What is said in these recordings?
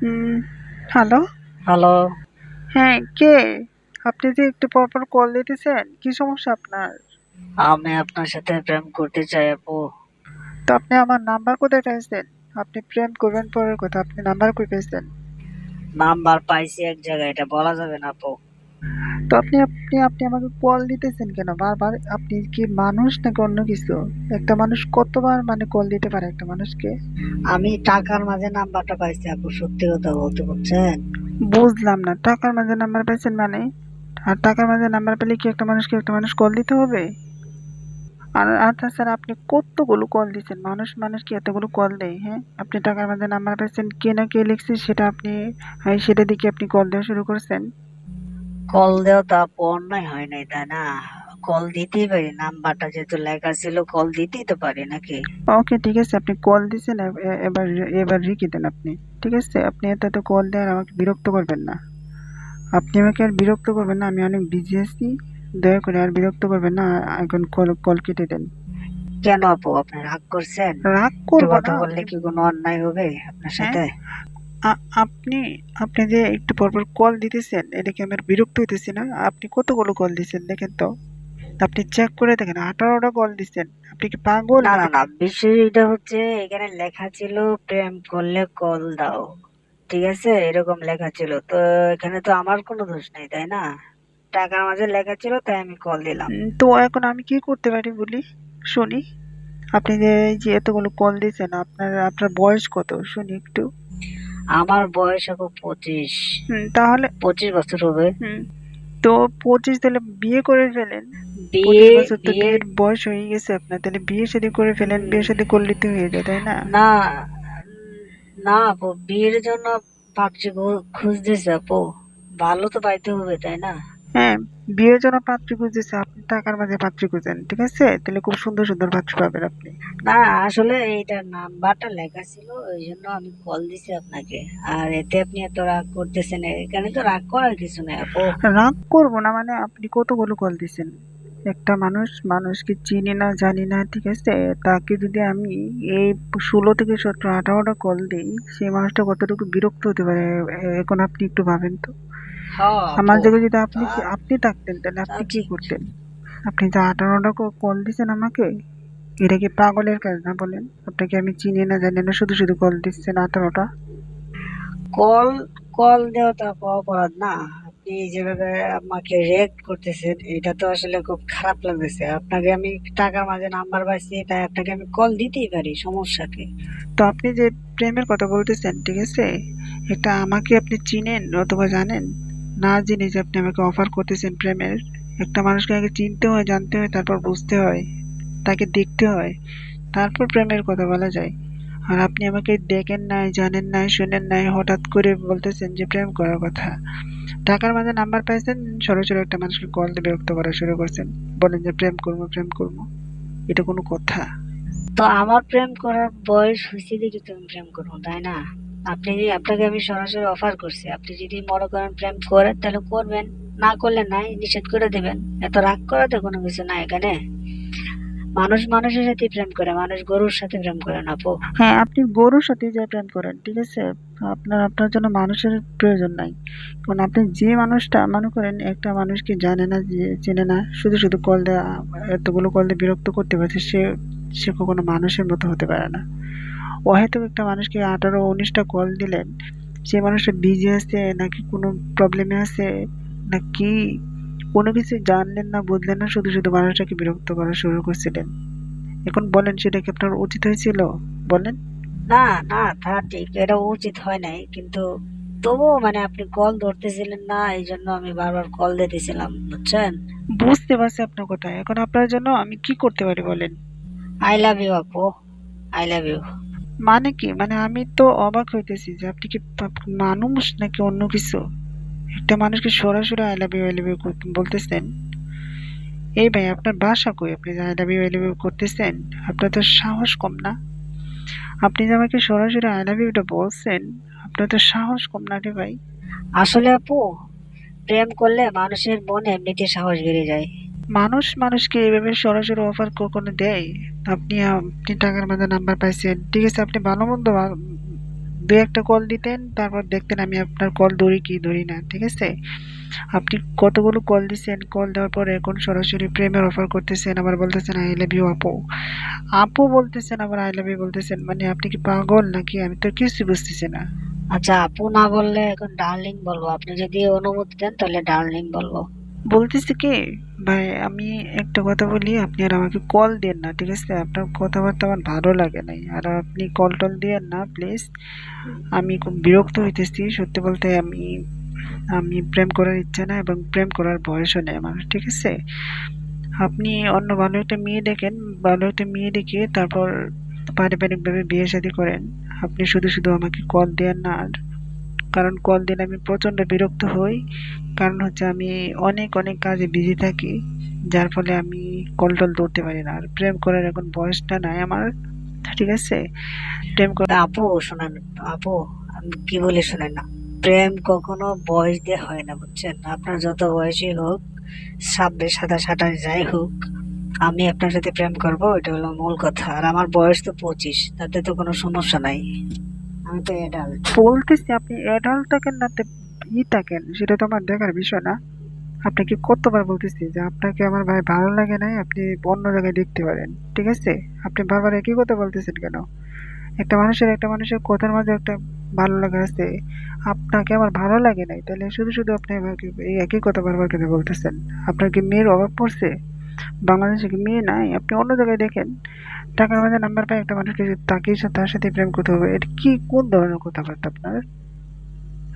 হুম, hello? Hello. হ্যাঁ, কে? আপনি যে একটু পর, পর কল দিতেছেন, কি সমস্যা আপনার? আমি আপনার সাথে প্রেম করতে চাই আপু। তো আপনি আমার নাম্বার কোথায় পেয়েছেন আপনি প্রেম করবেন পরের কথা, আপনি নাম্বার কই পেয়েছেন নাম্বার পাইছি এক জায়গায়, এটা বলা যাবে না আপু। তো আপনি আপনি আপনি আমাকে কল দিতেছেন কেন বারবার? আপনি কি মানুষ নাকি অন্য কিছু? একটা মানুষ কতবার মানে কল দিতে পারে একটা মানুষকে? আমি টাকার মাঝে নাম্বারটা পাইছি আপু, সত্যি কথা বলতে বলছেন বুঝলাম না, টাকার মাঝে নাম্বার পাইছেন মানে? আর টাকার মাঝে নাম্বার পেলে কি একটা মানুষকে একটা মানুষ কল দিতে হবে? আর আচ্ছা তাছাড়া আপনি কতগুলো কল দিছেন? মানুষ মানুষ কি এতগুলো কল দেয়, হ্যাঁ? আপনি টাকার মাঝে নাম্বার পাইছেন, কে না কে লিখছে সেটা আপনি সেটা দেখে আপনি কল দেওয়া শুরু করছেন? কল দেওয়া তো আপু অন্যায় হয় নাই, তাই না? কল দিতেই পারি, নাম্বারটা যেহেতু লেখা ছিল কল দিতেই তো পারি নাকি? ওকে ঠিক আছে, আপনি কল দিছেন এবার এবার রেখে দেন আপনি। ঠিক আছে? আপনি এত এত কল আর আমাকে বিরক্ত করবেন না। আপনি আমাকে আর বিরক্ত করবেন না, আমি অনেক বিজি আছি। দয়া করে আর বিরক্ত করবেন না, এখন কল কল কেটে দেন। কেন আপু আপনি রাগ করছেন? রাগ করব কথা বললে কি কোনো অন্যায় হবে আপনার হ্যাঁ? সাথে? আপনি আপনি যে একটু পর, পর কল দিতেছেন, এটা কি আমার বিরক্ত হইতেছি না? আপনি কতগুলো কল দিচ্ছেন দেখেন তো? আপনি চেক করে দেখেন আঠারোটা কল দিচ্ছেন আপনি কি পাগল না, না? না, বিষয়টা হচ্ছে এখানে লেখা ছিল প্রেম করলে কল দাও। ঠিক আছে? এরকম লেখা ছিল। তো এখানে তো আমার কোনো দোষ নেই, তাই না? টাকার মাঝে লেখা ছিল তাই আমি কল দিলাম। তো এখন আমি কি করতে পারি বলি? শুনি। আপনি যে এতগুলো কল দিছেন, আপনার আপনার বয়স কত? শুনি একটু। আমার বয়স এখন ২৫। হুম, তাহলে ২৫ বছর হবে। হুম, তো ২৫ তাহলে বিয়ে করে ফেলেন। বিয়ে বছর তো বিয়ের বয়স হয়ে গেছে আপনার। তাহলে বিয়ে শাদী করে ফেলেন, বিয়ে শাদী করলে তো হয়ে যায়, তাই না? না, না আপু বিয়ের জন্য পাত্রী খুঁজতেছে আপু। ভালো তো পাইতে হবে, তাই না? হ্যাঁ, বিয়ের জন্য পাত্রী খুঁজতেছে, আপনি টাকার মাঝে পাত্রী খুঁজেন। ঠিক আছে? তাহলে খুব সুন্দর, সুন্দর পাত্রী পাবেন আপনি। না আসলে এইটার নাম্বারটা লেখা ছিল ওই জন্য আমি কল দিছি আপনাকে। আর এতে আপনি এত রাগ করতেছেন এখানে তো রাগ করার কিছু নেই আপু। রাগ করব না মানে আপনি কতগুলো কল দিছেন? একটা মানুষ মানুষকে চিনি না, জানি না, ঠিক আছে? তাকে যদি আমি এই ১৬ থেকে সতেরো আঠারোটা কল দিই সেই মানুষটা কতটুকু বিরক্ত হতে পারে এখন আপনি একটু ভাবেন তো? হ্যাঁ আমার। জায়গায় যদি আপনি কি আপনি থাকতেন তাহলে আপনি কি করতেন? আপনি যে ১৮ টা কল দিচ্ছেন আমাকে, এটা কি পাগলের কাজ না বলেন? আপনাকে আমি চিনি না, জানি না, শুধু, শুধু কল দিচ্ছেন ১৮ টা। কল কল দেওয়া তো অপরাধ না। আপনি যেভাবে আমাকে রেট করতেছেন এটা তো আসলে খুব খারাপ লাগতেছে। আপনাকে আমি টাকার মাঝে নাম্বার পাইছি তাই আপনাকে আমি কল দিতেই পারি, সমস্যাকে তো আপনি যে প্রেমের কথা বলতেছেন, ঠিক আছে? এটা আমাকে আপনি চিনেন অথবা জানেন? না জেনে যে আপনি আমাকে অফার করতেছেন প্রেমের। একটা মানুষকে আগে চিনতে হয়, জানতে হয়, তারপর বুঝতে হয়। তাকে দেখতে হয়। তারপর প্রেমের কথা বলা যায়। আর আপনি আমাকে দেখেন নাই, জানেন নাই, শোনেন নাই, হঠাৎ করে বলতেছেন যে প্রেম করার কথা। টাকার মাঝে নাম্বার পাইছেন, সরাসরি একটা মানুষকে কল দিয়ে বিরক্ত করা শুরু করছেন। বলেন যে প্রেম করব, প্রেম করব। এটা কোনো কথা? তো আমার প্রেম করার বয়স হইছে দেখে তো আমি প্রেম করব, তাই না? আপনি আপনাকে আমি সরাসরি অফার করছি। আপনি যদি মনে করেন প্রেম করেন তাহলে করবেন। না করলে নাই, নিষেধ করে দেবেন এত রাগ করাতে কোনো কিছু নাই এখানে। মানুষ মানুষের সাথেই প্রেম করে, মানুষ গরুর সাথে প্রেম করে না আপু। হ্যাঁ, আপনি গরুর সাথে যে প্রেম করেন, ঠিক আছে? আপনার আপনার জন্য মানুষের প্রয়োজন নাই। কারণ আপনি যে মানুষটা মনে করেন একটা মানুষকে জানে না, চেনে না, শুধু, শুধু কল দেয়া এতগুলো কল দিয়ে বিরক্ত করতে পারছে, সে সে কখনো মানুষের মতো হতে পারে না। অহেতুক একটা মানুষকে আঠারো উনিশটা কল দিলেন, সে মানুষটা বিজি আছে নাকি কোনো প্রবলেমে আছে নাকি কোনো কিছু জানলেন না, বুঝলেন না, শুধু, শুধু মানুষটাকে বিরক্ত করা শুরু করছিলেন। এখন বলেন সেটা কি আপনার উচিত হয়েছিল? বলেন? না, না তা ঠিক। এটা উচিত হয় নাই। কিন্তু তবুও মানে আপনি কল ধরতেছিলেন না এই জন্য আমি বারবার কল দিতেছিলাম, বুঝছেন? বুঝতে পারছি আপনার কথা। এখন আপনার জন্য আমি কি করতে পারি বলেন? আই লাভ ইউ আপু। I love you। মানে কি? মানে আমি তো অবাক হইতেছি যে আপনি কি মানুষ নাকি অন্য কিছু? একটা মানুষকে সরাসরি love you, I love you কর বলতেছেন? এই ভাই আপনার বাসা কই? আপনি I love you, I love you করতেছেন? আপনার তো সাহস কম না? আপনি যে আমাকে সরাসরি I love you টা বলছেন, আপনার তো সাহস কম না রে ভাই? আসলে আপু প্রেম করলে মানুষের মনে এমনিতে সাহস বেড়ে যায়। মানুষ মানুষকে এভাবে সরাসরি অফার কখনো দেয়? আপনি আপনি টাকার মাঝে নাম্বার পাইছেন। ঠিক আছে, আপনি ভালো-মন্দ দু একটা কল দিতেন, তারপর দেখতেন আমি আপনার কল ধরি কি ধরি না, ঠিক আছে? আপনি কতগুলো কল দিচ্ছেন কল দেওয়ার পর এখন সরাসরি প্রেমের অফার করতেছেন, আবার বলতেছেন আই লাভ ইউ আপু। আপু বলতেছেন, আবার আই লাভ ইউ বলতেছেন। মানে আপনি কি পাগল নাকি? আমি তো কিছু বুঝতেছি না। আচ্ছা আপু না বললে এখন ডার্লিং বলব। আপনি যদি অনুমতি দেন, তাহলে ডার্লিং বলব। বলতেছি কি, ভাই, আমি একটা কথা বলি, আপনি আর আমাকে কল দেন না, ঠিক আছে? আপনার কথাবার্তা আমার ভালো লাগে নাই। আর আপনি কল টল দিয়েন না প্লিজ আমি খুব বিরক্ত হইতেছি, সত্যি বলতে আমি আমি প্রেম করার ইচ্ছা না এবং প্রেম করার বয়সও নেই আমার, ঠিক আছে? আপনি অন্য ভালো একটা মেয়ে দেখেন, ভালো একটা মেয়ে দেখে তারপর পারিবারিকভাবে বিয়ে শাদী করেন। আপনি শুধু শুধু আমাকে কল দেন না আর কারণ কল দিলে আমি প্রচণ্ড বিরক্ত হই। কারণ হচ্ছে আমি অনেক অনেক কাজে বিজি থাকি, যার ফলে আমি কল টল ধরতে পারি না। আর প্রেম করার এখন বয়সটা নাই আমার। ঠিক আছে? প্রেম করা আপু, শোনেন, আপু, আমি কি বলি শোনেন না। প্রেম কখনো বয়স দিয়ে হয় না, বুঝছেন? আপনার যত বয়সই হোক, ছাব্বিশ, সাতাশ, আঠাশ, যাই হোক, আমি আপনার সাথে প্রেম করব, এটা হলো মূল কথা। আর আমার বয়স তো পঁচিশ, তাতে তো কোনো সমস্যা নাই। আমি তো অ্যাডাল্ট বলতেছি আপনি অ্যাডাল্ট থাকেন না ই থাকেন সেটা তো আমার দেখার বিষয় না। আপনাকে কতবার বলতেছি যে আপনাকে আমার ভাই ভালো লাগে নাই আপনি অন্য জায়গায় দেখতে পারেন ঠিক আছে? আপনি বারবার একই কথা বলতেছেন কেন? একটা মানুষের একটা মানুষের কথার মাঝে একটা ভালো লাগা আছে। আপনাকে আমার ভালো লাগে নাই তাহলে শুধু শুধু আপনি আমাকে এই একই কথা বারবার কেন বলতেছেন? আপনার কি মেয়ের অভাব পড়ছে? বাংলাদেশে কি মেয়ে নাই? আপনি অন্য জায়গায় দেখেন। টাকার মাঝে নাম্বার পায়, একটা মানুষকে যে তাকে তার সাথে প্রেম করতে হবে, এটা কি, কোন ধরনের কথাবার্তা আপনার?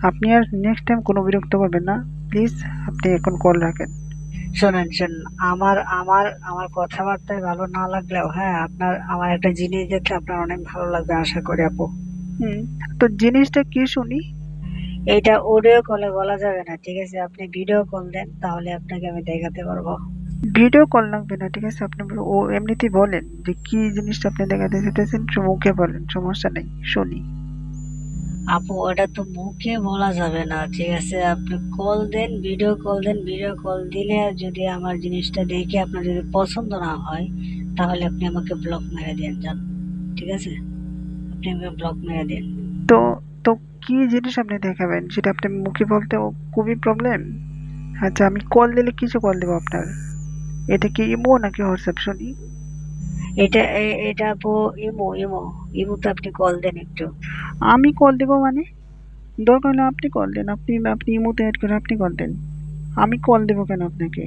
আপনি আর নেক্সট টাইম কোনো বিরক্ত করবেন না। প্লিজ আপনি এখন কল রাখেন। শোনেন শোনেন, আমার আমার আমার কথাবার্তায় ভালো না লাগলেও হ্যাঁ আপনার, আমার একটা জিনিস দেখলে আপনার অনেক ভালো লাগবে, আশা করি আপু। হুম, তো জিনিসটা কি শুনি? এইটা অডিও কলে বলা যাবে না, ঠিক আছে? আপনি ভিডিও কল দেন, তাহলে আপনাকে আমি দেখাতে পারব। ভিডিও কল লাগবে না ঠিক আছে? আপনি ও এমনিতেই বলেন যে কি জিনিসটা আপনি দেখাতে চাইতেছেন মুখে বলেন সমস্যা নেই শুনি। আপু ওটা তো মুখে বলা যাবে না ঠিক আছে? আপনি কল দেন ভিডিও কল দেন ভিডিও কল দিলে যদি আমার জিনিসটা দেখে আপনার যদি পছন্দ না হয় তাহলে আপনি আমাকে ব্লক মেরে দেন যান ঠিক আছে? আপনি আমাকে ব্লক মেরে দেন। তো তো কি জিনিস আপনি দেখাবেন? সেটা আপনি মুখে বলতে ও খুবই প্রবলেম আচ্ছা আমি কল দিলে কিছু কল দেবো আপনার? এটা কি ইমো নাকি হোয়াটসঅ্যাপ? শুনি। এটা এটা আপু ইমো ইমো। ইমোতে আপনি কল দেন একটু। আমি কল দেবো মানে? দরকার হলে আপনি কল দেন। আপনি আপনি ইমোতে অ্যাড করে আপনি কল দেন। আমি কল দেবো কেন আপনাকে?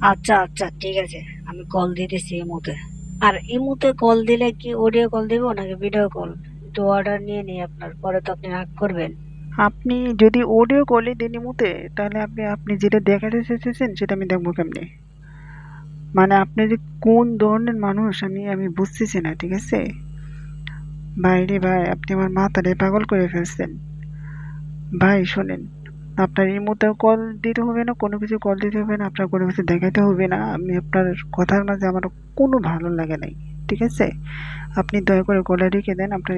আচ্ছা আচ্ছা ঠিক আছে। আমি কল দিতেছি ইমোতে। আর ইমোতে কল দিলে কি অডিও কল দেবো নাকি ভিডিও কল? একটু অর্ডার নিয়ে নিই আপনার পরে তো আপনি রাগ করবেন। আপনি যদি অডিও কলে দেন ইমোতে তাহলে আপনি আপনি যেটা দেখাতে চেয়েছেন সেটা আমি দেখব কেমনে? মানে আপনি যে কোন ধরনের মানুষ, আমি আমি বুঝতেছি না, ঠিক আছে? বাইরে ভাই, আপনি আমার মাথাটাই পাগল করে ফেলছেন। ভাই, শোনেন, আপনার এই ইমোতেও কল দিতে হবে না, কোনো কিছু কল দিতে হবে না, আপনার কোনো কিছু দেখাতে হবে না। আমি আপনার কথার মাঝে আমার কোনো ভালো লাগে নাই, ঠিক আছে? আপনি দয়া করে কলে রেখে দেন, আপনার